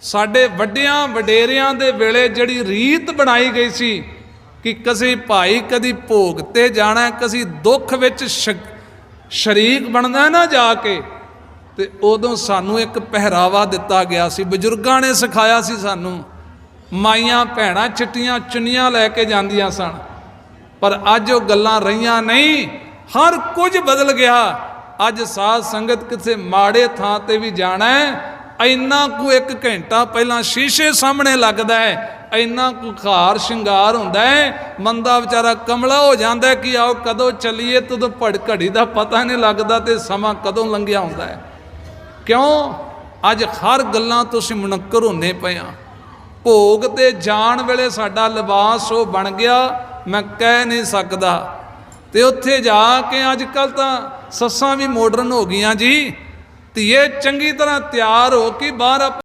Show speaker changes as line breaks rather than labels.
ਸਾਡੇ ਵੱਡਿਆਂ ਵਡੇਰਿਆਂ ਦੇ ਵੇਲੇ ਜਿਹੜੀ ਰੀਤ ਬਣਾਈ ਗਈ ਸੀ ਕਿ ਕਿਸੇ ਭਾਈ ਕਦੀ ਭੋਗ ਤੇ ਜਾਣਾ, ਕਸੀ ਦੁੱਖ ਵਿੱਚ ਸ਼ਰੀਕ ਬਣਨਾ ਨਾ ਜਾ ਕੇ, ਤੇ ਉਦੋਂ ਸਾਨੂੰ ਇੱਕ ਪਹਿਰਾਵਾ ਦਿੱਤਾ ਗਿਆ ਸੀ। ਬਜ਼ੁਰਗਾਂ ਨੇ ਸਿਖਾਇਆ ਸੀ ਸਾਨੂੰ, ਮਾਈਆਂ ਭੈਣਾਂ ਚਿੱਟੀਆਂ ਚੁੰਨੀਆਂ ਲੈ ਕੇ ਜਾਂਦੀਆਂ ਸਨ, ਪਰ ਅੱਜ ਉਹ ਗੱਲਾਂ ਰਹੀਆਂ ਨਹੀਂ, ਹਰ ਕੁਝ ਬਦਲ ਗਿਆ। ਅੱਜ ਸਾਧ ਸੰਗਤ ਕਿਸੇ ਮਾੜੇ ਥਾਂ ਤੇ ਵੀ ਜਾਣਾ ਹੈ ਇੰਨਾ ਕੁ ਇੱਕ ਘੰਟਾ ਪਹਿਲਾਂ ਸ਼ੀਸ਼ੇ ਸਾਹਮਣੇ ਲੱਗਦਾ ਹੈ, ਇੰਨਾ ਕੁ ਖਾਰ ਸ਼ਿੰਗਾਰ ਹੁੰਦਾ ਹੈ, ਮੰਦਾ ਵਿਚਾਰਾ ਕਮਲਾ ਹੋ ਜਾਂਦਾ ਹੈ ਕਿ ਆਓ ਕਦੋਂ ਚੱਲੀਏ, ਤਦੋਂ ਭੜ ਘੜੀ ਦਾ ਪਤਾ ਨਹੀਂ ਲੱਗਦਾ ਤੇ ਸਮਾਂ ਕਦੋਂ ਲੰਘਿਆ ਹੁੰਦਾ ਹੈ। ਕਿਉਂ? ਅੱਜ ਹਰ ਗੱਲਾਂ ਤੁਸੀਂ ਮੁਨੱਕਰ ਹੁੰਨੇ ਪਏ ਆ। ਭੋਗ ਤੇ ਜਾਣ ਵੇਲੇ ਸਾਡਾ ਲਿਬਾਸ ਉਹ ਬਣ ਗਿਆ, ਮੈਂ ਕਹਿ ਨਹੀਂ ਸਕਦਾ। ਤੇ ਉੱਥੇ ਜਾ ਕੇ ਅੱਜ ਕੱਲ ਤਾਂ ਸੱਸਾਂ ਵੀ ਮਾਡਰਨ ਹੋ ਗਈਆਂ ਜੀ। ਧੀਏ ਚੰਗੀ ਤਰ੍ਹਾਂ ਤਿਆਰ ਹੋ ਕੇ ਬਾਹਰ ਆਪ-